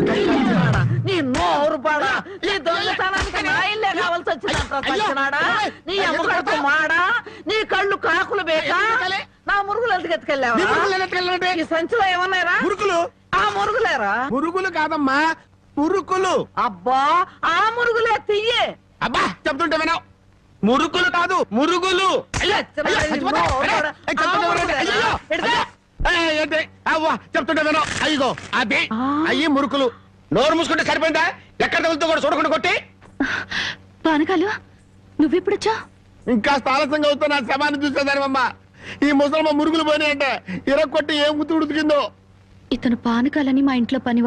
సచ్చినాడా? నీ నోరు పాడా నీ దొంగతనానికి నా ఇల్లే కావాల్సి! సచ్చినాడా నీ అయ్యో! అమ్మ కడుపు మాడా? నీ కళ్ళు కాకులు బేకా? నా మురుగులు ఎందుకు ఎత్తుకెళ్ళావా? మురుగులు? ఈ సంచిలో ఏమన్నారా మురుకులు ఆ మురుగులేరా? మురుగులు కాదమ్మా మురుకులు. అబ్బా ఆ మురుగులే తియ్యే. అబ్బా చెప్తుంటే వినవు. మురుకులు కాదు మురుగులు. అవ్వా చెప్తుంటే అయ్యో అది. అయ్యి మురుకులు. నోరు మూసుకుంటే సరిపోయిందా? ఎక్కడ తగులుతో కూడా చూడకుండా కొట్టి. పానకాలు నువ్వెప్పుడొచ్చా ఇంకా ఆలస్యంగా అవుతా నా శవాన్ని చూసేదానివమ్మా ఈ ముసలమ్మ మురుగులు పోయినాయంటే ఇరగొట్టి ఏం గుర్తు ఉడికిందో ఇతను పానకాలని మా ఇంట్లో పని